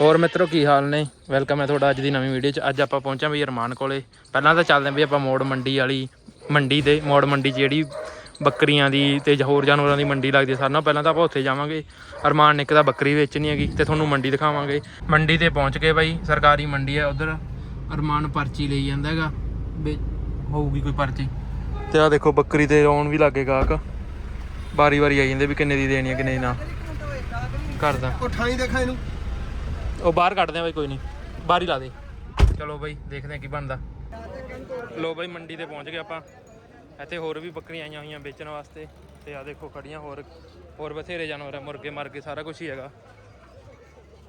ਹੋਰ ਮਿੱਤਰੋ, ਕੀ ਹਾਲ ਨੇ? ਵੈਲਕਮ ਹੈ ਤੁਹਾਡਾ ਅੱਜ ਦੀ ਨਵੀਂ ਵੀਡੀਓ 'ਚ। ਅੱਜ ਆਪਾਂ ਪਹੁੰਚਾਂ ਬਈ ਅਰਮਾਨ ਕੋਲੇ। ਪਹਿਲਾਂ ਤਾਂ ਚੱਲਦੇ ਹਾਂ ਵੀ ਆਪਾਂ ਮੋੜ ਮੰਡੀ ਵਾਲੀ ਮੰਡੀ ਤੇ। ਮੋੜ ਮੰਡੀ 'ਚ ਜਿਹੜੀ ਬੱਕਰੀਆਂ ਦੀ ਤੇ ਹੋਰ ਜਾਨਵਰਾਂ ਦੀ ਮੰਡੀ ਲੱਗਦੀ ਹੈ ਸਾਰਿਆਂ ਪਹਿਲਾਂ ਤਾਂ ਆਪਾਂ ਉੱਥੇ ਜਾਵਾਂਗੇ। ਅਰਮਾਨ ਨੇ ਇੱਕ ਤਾਂ ਬੱਕਰੀ ਵੇਚਣੀ ਹੈਗੀ ਤੇ ਤੁਹਾਨੂੰ ਮੰਡੀ ਦਿਖਾਵਾਂਗੇ। ਮੰਡੀ ਤੇ ਪਹੁੰਚ ਗਏ ਬਾਈ ਸਰਕਾਰੀ ਮੰਡੀ ਹੈ ਉਧਰ। ਅਰਮਾਨ ਪਰਚੀ ਲਈ ਜਾਂਦਾ ਹੈਗਾ। ਵੀ ਹੋਊਗੀ ਕੋਈ ਪਰਚੀ। ਤੇ ਆ ਦੇਖੋ ਬੱਕਰੀ ਤੇ ਆਉਣ ਵੀ ਲੱਗੇ ਗਾਹਕ। ਵਾਰੀ ਵਾਰੀ ਆਈ ਜਾਂਦੇ ਵੀ ਕਿੰਨੇ ਦੀ ਦੇਣੀ ਹੈ, ਕਿੰਨੇ ਦੀ ਨਾ। ਕਰਦਾ ਉਹ ਠਾਈ ਦੇਖਾਂ ਇਹਨੂੰ। ਉਹ ਬਾਹਰ ਕੱਢਦੇ ਆ ਬਾਈ, ਕੋਈ ਨਹੀਂ। ਬਾਹਰ ਹੀ ਲਾ ਦੇ। ਚਲੋ ਬਾਈ, ਦੇਖਦੇ ਆ ਕੀ ਬਣਦਾ। ਲੋ ਬਾਈ, ਮੰਡੀ ਤੇ ਪਹੁੰਚ ਗਏ ਆਪਾਂ। ਇੱਥੇ ਹੋਰ ਵੀ ਬੱਕਰੀਆਂ ਆਈਆਂ ਹੋਈਆਂ ਵੇਚਣ ਵਾਸਤੇ। ਤੇ ਆ ਦੇਖੋ ਖੜੀਆਂ ਹੋਰ ਹੋਰ ਬਥੇਰੇ ਜਾਨਵਰ ਆ, ਮੁਰਗੇ, ਮਰਗੇ, ਸਾਰਾ ਕੁਝ ਹੀ ਹੈਗਾ।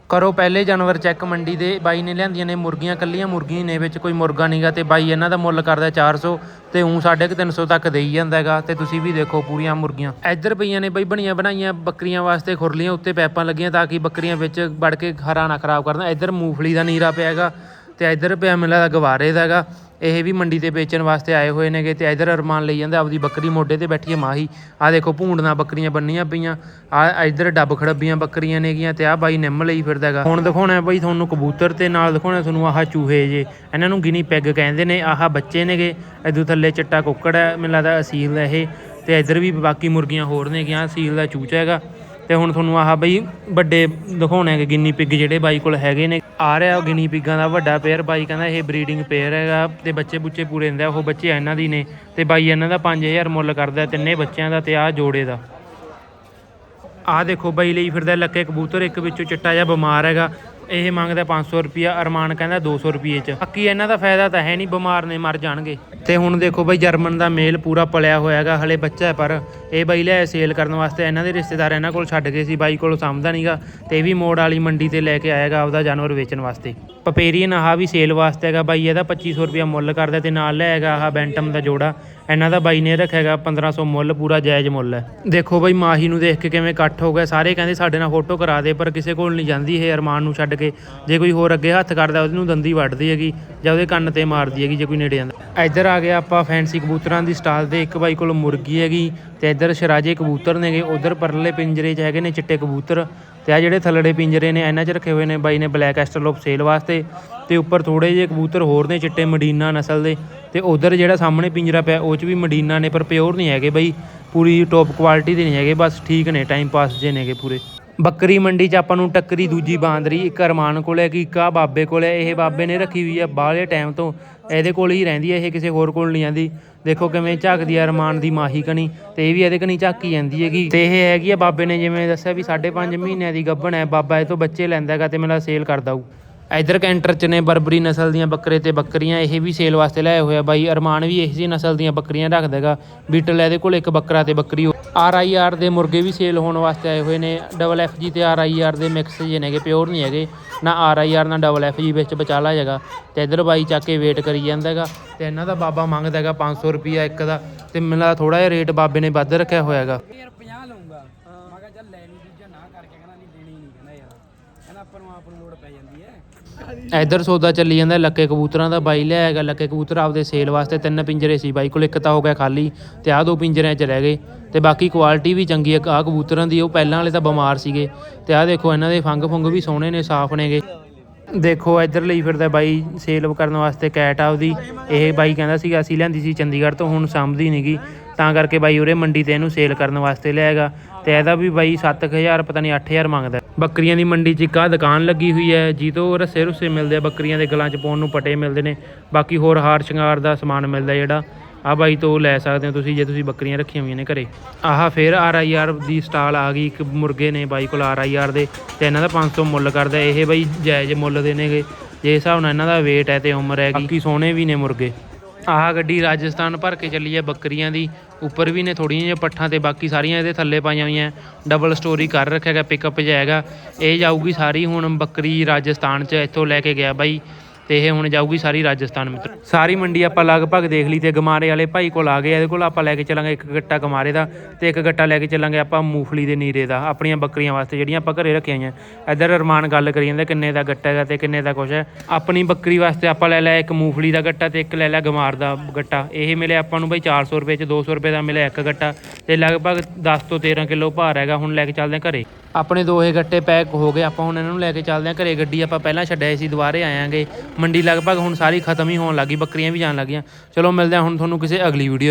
ਕਰੋ ਪਹਿਲੇ ਜਾਨਵਰ ਚੈੱਕ ਮੰਡੀ ਦੇ, ਬਾਈ ਨੇ ਲਿਆਂਦੀਆਂ ਨੇ ਮੁਰਗੀਆਂ ਕੱਲੀਆਂ, ਮੁਰਗੀਆਂ ਨੇ ਵਿੱਚ ਕੋਈ ਮੁਰਗਾ ਨਹੀਂਗਾ ਤੇ ਬਾਈ ਇਹਨਾਂ ਦਾ ਮੁੱਲ ਕਰਦਾ 400 ਤੇ ਉਂ 350 ਤੱਕ ਦੇਈ ਜਾਂਦਾ ਹੈਗਾ ਤੇ ਤੁਸੀਂ ਵੀ ਦੇਖੋ ਪੂਰੀਆਂ ਮੁਰਗੀਆਂ। ਇੱਧਰ ਪਈਆਂ ਨੇ ਬਾਈ ਬਣੀਆਂ ਬਣਾਈਆਂ, ਬੱਕਰੀਆਂ ਵਾਸਤੇ ਖੁਰਲੀਆਂ, ਉੱਤੇ ਪੈਪਾਂ ਲੱਗੀਆਂ ਤਾਂ ਕਿ ਬੱਕਰੀਆਂ ਵਿੱਚ ਵੜ ਕੇ ਹਰਾ ਨਾ ਖਰਾਬ ਕਰਨ। ਇੱਧਰ ਮੂੰਗਫਲੀ ਦਾ ਨੀਰਾ ਪਿਆ ਹੈਗਾ ਤੇ ਇੱਧਰ ਪਿਆ ਮਿਲਾ ਦਾ ਗਵਾਰੇ ਦਾ ਹੈਗਾ। ਇਹ ਵੀ ਮੰਡੀ ਤੇ ਵੇਚਣ ਵਾਸਤੇ ਆਏ ਹੋਏ ਨੇਗੇ ਤੇ ਇੱਧਰ ਅਰਮਾਨ ਲਈ ਜਾਂਦਾ, ਆਪਦੀ ਬੱਕਰੀ ਮੋਢੇ ਤੇ ਬੈਠੀ ਹੈ ਮਾਹੀ। ਆ ਦੇਖੋ ਭੂੰਡਣਾ ਬੱਕਰੀਆਂ ਬੰਨੀਆਂ ਪਈਆਂ। ਆ ਇੱਧਰ ਡੱਬ ਖੜੱਬੀਆਂ ਬੱਕਰੀਆਂ ਨੇਗੀਆਂ ਤੇ ਆ ਬਾਈ ਨਿੰਮ ਲਈ ਫਿਰਦਾ ਹੈਗਾ। ਹੁਣ ਦਿਖਾਉਣਾ ਬਾਈ ਤੁਹਾਨੂੰ ਕਬੂਤਰ ਤੇ ਨਾਲ ਦਿਖਾਉਣਾ ਤੁਹਾਨੂੰ ਆਹ ਚੂਹੇ ਜੇ। ਇਹਨਾਂ ਨੂੰ ਗਿਨੀ ਪੈਗ ਕਹਿੰਦੇ ਨੇ, ਆਹ ਬੱਚੇ ਨੇਗੇ। ਇਦੋਂ ਥੱਲੇ ਚਿੱਟਾ ਕੁੱਕੜ ਹੈ, ਮੈਨੂੰ ਲੱਗਦਾ ਅਸੀਲ ਹੈ ਇਹ। ਤੇ ਇੱਧਰ ਵੀ ਬਾਕੀ ਮੁਰਗੀਆਂ ਹੋਰ ਨੇਗੀਆਂ, ਅਸੀਲ ਦਾ ਚੂਚਾ ਹੈਗਾ। ਤੇ ਹੁਣ ਤੁਹਾਨੂੰ ਆਹ ਬਈ ਵੱਡੇ ਦਿਖਾਉਣੇ ਹੈਗੇ ਗਿੰਨੀ ਪਿੱਗ ਜਿਹੜੇ ਬਾਈ ਕੋਲ ਹੈਗੇ ਨੇ। ਆ ਰਿਹਾ ਉਹ ਗਿੰਨੀ ਪਿੱਗਾਂ ਦਾ ਵੱਡਾ ਪੇਅਰ ਬਾਈ ਕਹਿੰਦਾ ਇਹ ਬਰੀਡਿੰਗ ਪੇਅਰ ਹੈਗਾ ਤੇ ਬੱਚੇ ਬੁੱਚੇ ਪੂਰੇ ਦਿੰਦਾ ਉਹ ਬੱਚੇ ਇਹਨਾਂ ਦੀ ਨੇ ਤੇ ਬਾਈ ਇਹਨਾਂ ਦਾ 5000 ਮੁੱਲ ਕਰਦਾ ਤਿੰਨੇ ਬੱਚਿਆਂ ਦਾ ਤੇ ਆਹ ਜੋੜੇ ਦਾ। ਆਹ ਦੇਖੋ ਬਾਈ ਲਈ ਫਿਰਦਾ ਲੱਕੇ ਕਬੂਤਰ, ਇੱਕ ਵਿੱਚੋਂ ਚਿੱਟਾ ਜਿਹਾ ਬਿਮਾਰ ਹੈਗਾ, ਇਹ ਮੰਗਦਾ 500 ਰੁਪਿਆ ਅਰਮਾਨ ਕਹਿੰਦਾ 200 ਰੁਪਏ ਚ। ਬਾਕੀ ਇਹਨਾਂ ਦਾ ਫਾਇਦਾ ਤਾਂ ਹੈ ਨਹੀਂ, ਬਿਮਾਰ ਨੇ ਮਰ ਜਾਣਗੇ। ਤੇ ਹੁਣ ਦੇਖੋ ਬਾਈ ਜਰਮਨ ਦਾ ਮੇਲ ਪੂਰਾ ਪਲਿਆ ਹੋਇਆ ਹੈਗਾ, ਹਲੇ ਬੱਚਾ ਹੈ ਪਰ ਇਹ ਬਾਈ ਲੈ ਸੇਲ ਕਰਨ ਵਾਸਤੇ, ਇਹਨਾਂ ਦੇ ਰਿਸ਼ਤੇਦਾਰ ਇਹਨਾਂ ਕੋਲ ਛੱਡ ਗਏ ਸੀ, ਬਾਈ ਕੋਲ ਸਮਝਦਾ ਨਹੀਂਗਾ ਤੇ ਇਹ ਵੀ ਮੋੜ ਵਾਲੀ ਮੰਡੀ ਤੇ ਲੈ ਕੇ ਆਏਗਾ ਆਪਦਾ ਜਾਨਵਰ ਵੇਚਣ ਵਾਸਤੇ। ਪਪੇਰੀਅਨ ਆਹ ਵੀ ਸੇਲ ਵਾਸਤੇ ਹੈਗਾ ਬਾਈ, ਇਹਦਾ 2500 ਰੁਪਿਆ ਮੁੱਲ ਕਰਦਾ ਤੇ ਨਾਲ ਲੈ ਹੈਗਾ ਆਹ ਬੈਂਟਮ ਦਾ ਜੋੜਾ। ਇਹਨਾਂ ਦਾ ਬਾਈ ਨੇ ਰੱਖਿਆਗਾ 1500 ਮੁੱਲ, ਪੂਰਾ ਜਾਇਜ਼ ਮੁੱਲ ਹੈ। ਦੇਖੋ ਬਾਈ, ਮਾਹੀ ਨੂੰ ਦੇਖ ਕੇ ਕਿਵੇਂ ਇਕੱਠ ਹੋ ਗਿਆ। ਸਾਰੇ ਕਹਿੰਦੇ ਸਾਡੇ ਨਾਲ ਫੋਟੋ ਕਰਾ ਦੇ, ਪਰ ਕਿਸੇ ਕੋਲ ਨਹੀਂ ਜਾਂਦੀ ਇਹ ਅਰਮਾਨ ਨੂੰ ਛੱਡ ਕੇ। ਜੇ ਕੋਈ ਹੋਰ ਅੱਗੇ ਹੱਥ ਕਰਦਾ ਉਹਦੇ ਨੂੰ ਦੰਦੀ ਵੱਢਦੀ ਹੈਗੀ, ਜਾਂ ਉਹਦੇ ਕੰਨ ਤੇ ਮਾਰਦੀ ਹੈਗੀ, ਜੇ ਕੋਈ ਨੇੜੇ ਜਾਂਦਾ ਇੱਧਰ ਆ ਗਿਆ ਆਪਾਂ ਫੈਂਸੀ ਕਬੂਤਰਾਂ ਦੀ ਸਟਾਲ ਤੇ, ਇੱਕ ਬਾਈ ਕੋਲ ਮੁਰਗੀ ਹੈਗੀ, ਤੇ ਇੱਧਰ ਸ਼ਰਾਜੇ ਕਬੂਤਰ ਨੇਗੇ, ਉਧਰ ਪਰਲੇ ਪਿੰਜਰੇ 'ਚ ਹੈਗੇ ਨੇ ਚਿੱਟੇ ਕਬੂਤਰ ਤੇ ਆ ਜਿਹੜੇ ਥੱਲੜੇ ਪਿੰਜਰੇ ਨੇ, ਇਹਨਾਂ 'ਚ ਰੱਖੇ ਹੋਏ ਨੇ ਬਾਈ ਨੇ ਬਲੈਕ ਐਸਟਰਲੋਪ ਸੇਲ ਵਾਸਤੇ ਤੇ ਉੱਪਰ ਥੋੜੇ ਜਿਹੇ ਕਬੂਤਰ ਹੋਰ ਨੇ ਚਿੱਟੇ ਮਡੀਨਾ ਨਸਲ ਦੇ ਤੇ ਉਧਰ ਜਿਹੜਾ ਸਾਹਮਣੇ ਪਿੰਜਰਾ ਪਿਆ, ਉਹ 'ਚ ਵੀ ਮਡੀਨਾ ਨੇ ਪਰ ਪਿਓਰ ਨਹੀਂ ਹੈਗੇ ਬਾਈ, ਪੂਰੀ ਟੌਪ ਕੁਆਲਿਟੀ ਦੇ ਨਹੀਂ ਹੈਗੇ, ਬਸ ਠੀਕ ਨੇ ਟਾਈਮ ਪਾਸ ਜੇ ਨੇਗੇ ਪੂਰੇ। ਬੱਕਰੀ ਮੰਡੀ 'ਚ ਆਪਾਂ ਨੂੰ ਟੱਕਰੀ ਦੂਜੀ ਬਾਂਦਰੀ, ਇੱਕ ਅਰਮਾਨ ਕੋਲ ਹੈ ਕਿ ਇੱਕ ਆ ਬਾਬੇ ਕੋਲ ਹੈ। ਇਹ ਬਾਬੇ ਨੇ ਰੱਖੀ ਹੋਈ ਆ ਬਾਹਲੇ ਟਾਈਮ ਤੋਂ। ਇਹਦੇ ਕੋਲ ਹੀ ਰਹਿੰਦੀ ਹੈ, ਇਹ ਕਿਸੇ ਹੋਰ ਕੋਲ ਨਹੀਂ ਜਾਂਦੀ। ਦੇਖੋ ਕਿਵੇਂ ਝਾਕਦੀ ਹੈ ਅਰਮਾਨ ਦੀ ਮਾਹੀ ਕਣੀ, ਤੇ ਇਹ ਵੀ ਇਹਦੇ ਕਣੀ ਝਾਕੀ ਜਾਂਦੀ ਹੈਗੀ। ਤੇ ਇਹ ਹੈਗੀ ਆ ਬਾਬੇ ਨੇ ਜਿਵੇਂ ਦੱਸਿਆ ਵੀ 5.5 ਮਹੀਨਿਆਂ ਦੀ ਗੱਭਣ ਹੈ, ਬਾਬਾ ਇਹ ਤੋਂ ਬੱਚੇ ਲੈਂਦਾ ਹੈਗਾ ਤੇ ਮੇਰਾ ਸੇਲ ਕਰਦਾ ਉਹ ਇਧਰ ਕੈਂਟਰ ਚ ਨੇ ਬਰਬਰੀ ਨਸਲ ਦੀਆਂ ਬੱਕਰੇ ਤੇ ਬੱਕਰੀਆਂ, ਇਹ ਵੀ ਸੇਲ ਵਾਸਤੇ ਲਿਆਏ ਹੋਇਆ ਬਾਈ। ਅਰਮਾਨ ਵੀ ਇਹੋ ਇਸੇ ਨਸਲ ਦੀਆਂ ਬੱਕਰੀਆਂ ਰੱਖਦਾ ਹੈਗਾ ਬੀਟਲ ਇਹਦੇ ਕੋਲ ਇੱਕ ਬੱਕਰਾ ਤੇ ਬੱਕਰੀ ਆਰ ਆਈ ਆਰ ਦੇ ਮੁਰਗੇ ਵੀ ਸੇਲ ਹੋਣ ਵਾਸਤੇ ਆਏ ਹੋਏ ਨੇ। ਡਬਲ ਐਫ ਜੀ ਤੇ ਆਰ ਆਈ ਆਰ ਦੇ ਮਿਕਸ ਜੇ ਨੇਗੇ ਪਿਓਰ ਨਹੀਂ ਹੈਗੇ। ਨਾ ਆਰ ਆਈ ਆਰ, ਨਾ ਡਬਲ ਐਫ ਜੀ ਵਿੱਚ ਬਚਾਲਾ ਹੈਗਾ। ਤੇ ਇਧਰ ਬਾਈ ਚੱਕ ਕੇ ਵੇਟ ਕਰੀ ਜਾਂਦਾ ਹੈਗਾ ਤੇ ਇਹਨਾਂ ਦਾ ਬਾਬਾ ਮੰਗਦਾ ਹੈਗਾ 500 ਰੁਪਿਆ ਇੱਕ ਦਾ। ਤੇ ਮੈਨੂੰ ਥੋੜਾ ਜਿਹਾ ਰੇਟ ਬਾਬੇ ਨੇ ਵੱਧ ਰੱਖਿਆ ਹੋਇਆ ਹੈਗਾ ਯਾਰ 50 ਲਊਂਗਾ ਮੈਂ ਕਿਹਾ ਚੱਲ ਲੈ ਨਹੀਂ ਦੂਜਾ ਨਾ ਕਰਕੇ ਕਹਿੰਦਾ ਨਹੀਂ ਦੇਣੀ ਨਹੀਂ ਕਹਿੰਦਾ ਯਾਰ ਕਹਿੰਦਾ ਆਪਾਂ ਨੂੰ ਆਪ ਨੂੰ ਲੋੜ ਪੈ ਜਾਂਦੀ ਹੈ ਇਧਰ ਸੌਦਾ ਚੱਲੀ ਜਾਂਦਾ, ਲੱਕੇ ਕਬੂਤਰਾਂ ਦਾ ਬਾਈ ਲਿਆ ਹੈਗਾ ਲੱਕੇ ਕਬੂਤਰ ਆਪਦੇ ਸੇਲ ਵਾਸਤੇ ਤਿੰਨ ਪਿੰਜਰੇ ਸੀ ਬਾਈ ਕੋਲ, ਇੱਕ ਤਾਂ ਹੋ ਗਿਆ ਖਾਲੀ ਤੇ ਆਹ ਦੋ ਪਿੰਜਰਿਆਂ 'ਚ ਰਹਿ ਗਏ ਤੇ ਬਾਕੀ ਕੁਆਲਿਟੀ ਵੀ ਚੰਗੀ ਹੈ ਆਹ ਕਬੂਤਰਾਂ ਦੀ, ਉਹ ਪਹਿਲਾਂ ਵਾਲੇ ਤਾਂ ਬਿਮਾਰ ਸੀਗੇ ਤੇ ਆਹ ਦੇਖੋ ਇਹਨਾਂ ਦੇ ਫੰਗ ਫੁੰਗ ਵੀ ਸੋਹਣੇ ਨੇ, ਸਾਫ਼ ਨੇਗੇ। ਦੇਖੋ ਇੱਧਰ ਲਈ ਫਿਰਦਾ ਬਾਈ ਸੇਲ ਕਰਨ ਵਾਸਤੇ ਕੈਟ ਆ ਉਹਦੀ, ਇਹ ਬਾਈ ਕਹਿੰਦਾ ਸੀਗਾ ਅਸੀਂ ਲਿਆਂਦੀ ਸੀ ਚੰਡੀਗੜ੍ਹ ਤੋਂ, ਹੁਣ ਸਾਂਭਦੀ ਨਹੀਂਗੀ ਤਾਂ ਕਰਕੇ ਬਾਈ ਉਰੇ ਮੰਡੀ ਤੇ ਇਹਨੂੰ ਸੇਲ ਕਰਨ ਵਾਸਤੇ ਲਿਆਏਗਾ ਤੇ ਇਹਦਾ ਵੀ ਬਾਈ 7000 ਪਤਾ ਨਹੀਂ 8000 ਮੰਗਦਾ। ਬੱਕਰੀਆਂ ਦੀ ਮੰਡੀ 'ਚ ਇੱਕ ਆਹ ਦੁਕਾਨ ਲੱਗੀ ਹੋਈ ਹੈ, ਜੀ ਤੋਂ ਰੱਸੇ ਰੁੱਸੇ ਮਿਲਦੇ ਆ, ਬੱਕਰੀਆਂ ਦੇ ਗਲਾਂ 'ਚ ਪਾਉਣ ਨੂੰ ਪਟੇ ਮਿਲਦੇ ਨੇ। ਬਾਕੀ ਹੋਰ ਹਾਰ ਸ਼ਿੰਗਾਰ ਦਾ ਸਮਾਨ ਮਿਲਦਾ ਜਿਹੜਾ ਆ ਬਾਈ ਤੋਂ ਲੈ ਸਕਦੇ ਹੋ ਤੁਸੀਂ ਜੇ ਤੁਸੀਂ ਬੱਕਰੀਆਂ ਰੱਖੀਆਂ ਹੋਈਆਂ ਨੇ ਘਰੇ। ਆਹ ਫਿਰ ਆਰ ਆਈ ਆਰ ਦੀ ਸਟਾਲ ਆ ਗਈ, ਇੱਕ ਮੁਰਗੇ ਨੇ ਬਾਈ ਕੋਲ ਆਰ ਆਈ ਆਰ ਦੇ, ਤੇ ਇਹਨਾਂ ਦਾ 500 ਮੁੱਲ ਕਰਦਾ। ਇਹ ਬਾਈ ਜਾਇਜ਼ ਮੁੱਲ ਦੇ ਨੇਗੇ, ਜੇ ਹਿਸਾਬ ਨਾਲ ਇਹਨਾਂ ਦਾ weight ਹੈ ਤੇ ਉਮਰ ਹੈਗੀ। ਬਾਕੀ ਸੋਹਣੇ ਵੀ ਨੇ ਮੁਰਗੇ। ਆਹ ਗੱਡੀ ਰਾਜਸਥਾਨ ਭਰ ਕੇ ਚੱਲੀ ਹੈ ਬੱਕਰੀਆਂ ਦੀ। ਉੱਪਰ ਵੀ ਨੇ ਥੋੜੀਆਂ ਜਿਹੀਆਂ ਪੱਠਾਂ ਤੇ, ਬਾਕੀ ਸਾਰੀਆਂ ਇਹਦੇ ਥੱਲੇ ਪਾਈਆਂ ਹੋਈਆਂ। ਡਬਲ ਸਟੋਰੀ ਕਰ ਰੱਖਿਆ ਹੈਗਾ ਪਿਕਅਪ ਜਾਏਗਾ। ਇਹ ਜਾਊਗੀ ਸਾਰੀ ਹੁਣ ਬੱਕਰੀ ਰਾਜਸਥਾਨ ਚ ਇੱਥੋਂ ਲੈ ਕੇ ਗਿਆ ਬਾਈ। ਤੇ ਇਹ ਹੁਣ ਜਾਊਗੀ ਸਾਰੀ ਰਾਜਸਥਾਨ ਮਿੱਤਰ। ਸਾਰੀ ਮੰਡੀ ਆਪਾਂ ਲਗਭਗ ਦੇਖ ਲਈ ਤੇ ਗਮਾਰੇ ਵਾਲੇ ਭਾਈ ਕੋਲ ਆ ਗਏ ਇਹਦੇ ਕੋਲ ਆਪਾਂ ਲੈ ਕੇ ਚੱਲਾਂਗੇ ਇੱਕ ਗੱਟਾ ਗਮਾਰੇ ਦਾ ਤੇ ਇੱਕ ਗੱਟਾ ਲੈ ਕੇ ਚੱਲਾਂਗੇ ਆਪਾਂ ਮੂੰਗਫਲੀ ਦੇ ਨੀਰੇ ਦਾ, ਆਪਣੀਆਂ ਬੱਕਰੀਆਂ ਵਾਸਤੇ ਜਿਹੜੀਆਂ ਆਪਾਂ ਘਰੇ ਰੱਖੀਆਂ ਹੋਈਆਂ। ਇੱਧਰ ਅਰਮਾਨ ਗੱਲ ਕਰੀ ਜਾਂਦਾ ਕਿੰਨੇ ਦਾ ਗੱਟਾ ਹੈਗਾ ਤੇ ਕਿੰਨੇ ਦਾ ਕੁਛ ਹੈ। ਆਪਣੀ ਬੱਕਰੀ ਵਾਸਤੇ ਆਪਾਂ ਲੈ ਲਿਆ ਇੱਕ ਮੂੰਗਫਲੀ ਦਾ ਗੱਟਾ ਤੇ ਇੱਕ ਲੈ ਲਿਆ ਗਮਾਰ ਦਾ ਗੱਟਾ। ਇਹ ਮਿਲਿਆ ਆਪਾਂ ਨੂੰ ਬਈ 400 ਰੁਪਏ ਚ 200 ਰੁਪਏ ਦਾ ਮਿਲਿਆ ਇੱਕ ਗੱਟਾ ਤੇ ਲਗਭਗ 10 ਤੋਂ 13 ਕਿਲੋ ਭਾਰ ਹੈਗਾ ਹੁਣ ਲੈ ਕੇ ਚੱਲਦੇ ਹਾਂ ਘਰੇ। ਆਪਣੇ ਦੋਹੇ ਗੱਟੇ ਪੈਕ ਹੋ ਗਏ, ਆਪਾਂ ਹੁਣ ਇਹਨਾਂ ਨੂੰ ਲੈ ਕੇ ਚੱਲਦੇ ਹਾਂ। ਘਰੇ ਗੱਡੀ ਆਪਾਂ ਪਹਿਲਾਂ ਛੱਡਿਆ ਸੀ, ਦੁਬਾਰੇ ਆਇਆਂਗੇ। ਮੰਡੀ ਲਗਭਗ ਹੁਣ ਸਾਰੀ ਖਤਮ ਹੀ ਹੋਣ ਲੱਗੀ ਬੱਕਰੀਆਂ ਵੀ ਜਾਣ ਲੱਗੀਆਂ ਚਲੋ ਮਿਲਦੇ ਹਾਂ ਹੁਣ ਤੁਹਾਨੂੰ ਕਿਸੇ ਅਗਲੀ ਵੀਡੀਓ